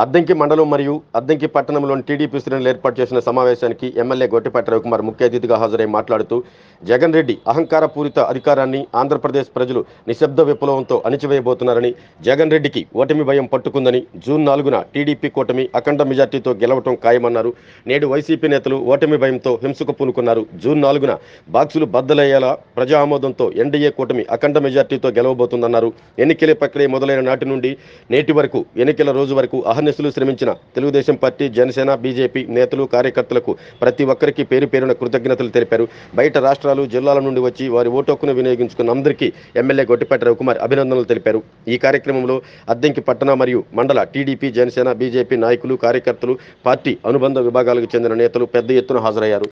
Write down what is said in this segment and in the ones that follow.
అద్దంకి మండలం మరియు అద్దంకి పట్టణంలోని టీడీపీ శ్రేణులు ఏర్పాటు చేసిన సమావేశానికి ఎమ్మెల్యే గొట్టిపాటి రవికుమార్ ముఖ్య అతిథిగా హాజరై మాట్లాడుతూ జగన్ రెడ్డి అహంకారపూరిత అధికారాన్ని ఆంధ్రప్రదేశ్ ప్రజలు నిశ్శబ్ద విప్లవంతో అణిచివేయబోతున్నారని జగన్ రెడ్డికి ఓటమి భయం పట్టుకుందని జూన్ నాలుగున టీడీపీ కూటమి అఖండ మెజార్టీతో గెలవటం ఖాయమన్నారు. నేడు వైసీపీ నేతలు ఓటమి భయంతో హింసకు పూనుకున్నారు. జూన్ నాలుగున బాక్సులు బద్దలయ్యేలా ప్రజా ఆమోదంతో ఎన్డీఏ కూటమి అఖండ మెజార్టీతో గెలవబోతుందన్నారు. ఎన్నికల ప్రక్రియ మొదలైన నాటి నుండి నేటి వరకు ఎన్నికల రోజు వరకు అహర్నిశలు శ్రమించిన తెలుగుదేశం పార్టీ జనసేన బీజేపీ నేతలు కార్యకర్తలకు ప్రతి ఒక్కరికి పేరు పేరున కృతజ్ఞతలు తెలిపారు. బయట రాష్ట్రాలు జిల్లాల నుండి వచ్చి వారి ఓటు వినియోగించుకున్న అందరికీ ఎమ్మెల్యే గొట్టిపాటి రవికుమార్ అభినందనలు తెలిపారు. ఈ కార్యక్రమంలో అద్దెంకి పట్టణ మరియు మండల టీడీపీ జనసేన బీజేపీ నాయకులు కార్యకర్తలు పార్టీ అనుబంధ విభాగాలకు చెందిన నేతలు పెద్ద ఎత్తున హాజరయ్యారు.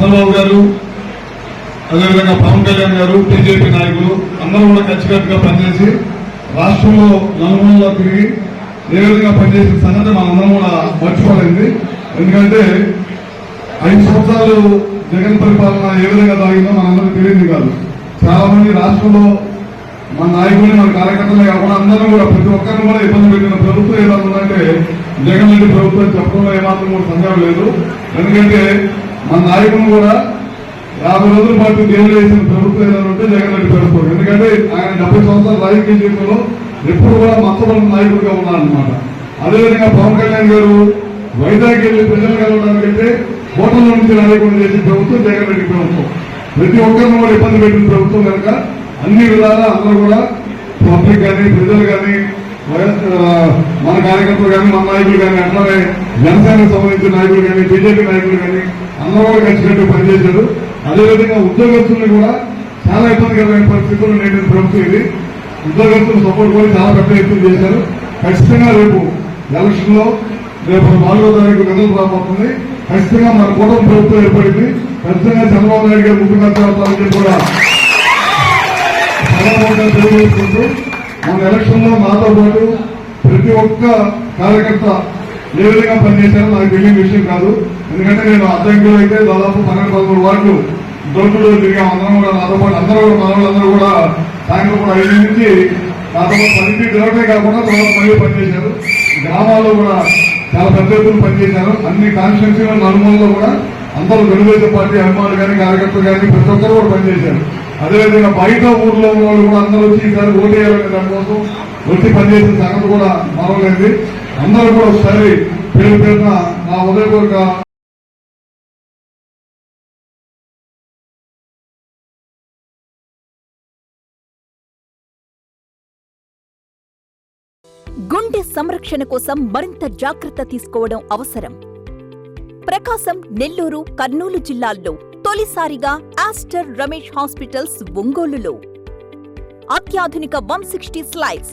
చంద్రబాబు గారు అదేవిధంగా పవన్ కళ్యాణ్ గారు బీజేపీ నాయకులు అందరూ కూడా కలిసికట్టుగా పనిచేసి రాష్ట్రంలో నలుమూలలో తిరిగి ఏ విధంగా పనిచేసిన సంగతి మనందరం కూడా మర్చిపోలేదు ఎందుకంటే ఐదు సంవత్సరాలు జగన్ పరిపాలన ఏ విధంగా సాగిందో మనందరికీ తెలియదు కాదు. చాలా మంది రాష్ట్రంలో మన నాయకులు మన కార్యకర్తలు కాకుండా అందరం కూడా ప్రతి ఒక్కరిని కూడా ఇబ్బంది పెట్టిన ప్రభుత్వం ఏదన్నా ఉందంటే జగన్ రెడ్డి ప్రభుత్వం చెప్పడంలో ఏమాత్రం కూడా సందేహం లేదు. ఎందుకంటే మన నాయకులు కూడా యాభై రోజుల పాటు దేవుడు వేసిన ప్రభుత్వం ఏదైనా ఉంటే జగన్ రెడ్డి ప్రభుత్వం ఎందుకంటే ఆయన డెబ్బై సంవత్సరాల రాజకీయ జీవితంలో ఎప్పుడు కూడా మచ్చబడిన నాయకుడిగా ఉన్నారనమాట అదేవిధంగా పవన్ కళ్యాణ్ గారు వైజాగ్ వెళ్ళి ప్రజలు కలవడానికంటే హోటల్లో నుంచి నాయకుడు చేసిన ప్రభుత్వం జగన్ రెడ్డి ప్రభుత్వం. ప్రతి ఒక్కరిని కూడా ఇబ్బంది పెట్టిన ప్రభుత్వం కనుక అన్ని విధాలా అందరూ కూడా పబ్లిక్ కానీ ప్రజలు కానీ మన కార్యకర్తలు కానీ మన నాయకులు కానీ అట్లానే జనసేనకు సంబంధించిన నాయకులు కానీ బీజేపీ నాయకులు కానీ అందరూ కలిసినట్టు కలిసికట్టు పనిచేశారు. అదేవిధంగా ఉద్యోగస్తుల్ని కూడా చాలా ఇబ్బందికరమైన పరిస్థితులు నేను ప్రభుత్వం ఇది ఉద్యోగస్తులు సపోర్ట్ కూడా చాలా పెద్ద ఎత్తున చేశారు. ఖచ్చితంగా రేపు ఎలక్షన్లో రేపు నాలుగో తారీఖు రిజల్ట్ రాబోతుంది ఖచ్చితంగా మన కూటమి ప్రభుత్వం ఏర్పడింది. ఖచ్చితంగా చంద్రబాబు నాయుడు గారు ముఖ్యమంత్రి కూడా తెలియజేసుకుంటూ మన ఎలక్షన్లో నాతో పాటు ప్రతి ఒక్క కార్యకర్త ఏ విధంగా పనిచేశారో నాకు తెలియని విషయం కాదు. ఎందుకంటే నేను అద్దెంకులు అయితే దాదాపు పన్నెండు పదమూడు వరకు దొరుకుడు తిరిగాం. అందరం కూడా నాతో పాటు అందరూ కూడా కూడా సాయంత్రం కూడా ఐదు నుంచి నాతో పాటు పనికి కాకుండా తర్వాత మళ్ళీ పనిచేశారు. గ్రామాల్లో కూడా చాలా పెద్ద ఎత్తున పనిచేశారు. అన్ని కాన్స్టిట్యూన్సీల నలుమూలలో కూడా అందరూ తెలుగుదేశం పార్టీ అభిమానులు కానీ కార్యకర్తలు కానీ ప్రతి ఒక్కరు కూడా పనిచేశారు. అదేవిధంగా బయట ఊర్లో ఉన్న వాళ్ళు కూడా అందరూ వచ్చి ఈసారి ఓటు వేయాలనే దానికోసం వచ్చి పనిచేసిన సంగతి కూడా మరవలేదు అందరూ కూడా ఒకసారి పేరు పేరున నా ఉదయపూర్వక గుండె సంరక్షణ కోసం మరింత జాగ్రత్త తీసుకోవడం అవసరం. ప్రకాశం నెల్లూరు కర్నూలు జిల్లాల్లో తొలిసారిగా ఆస్టర్ రమేష్ హాస్పిటల్స్ ఒంగోలులో. అత్యాధునిక one sixty slides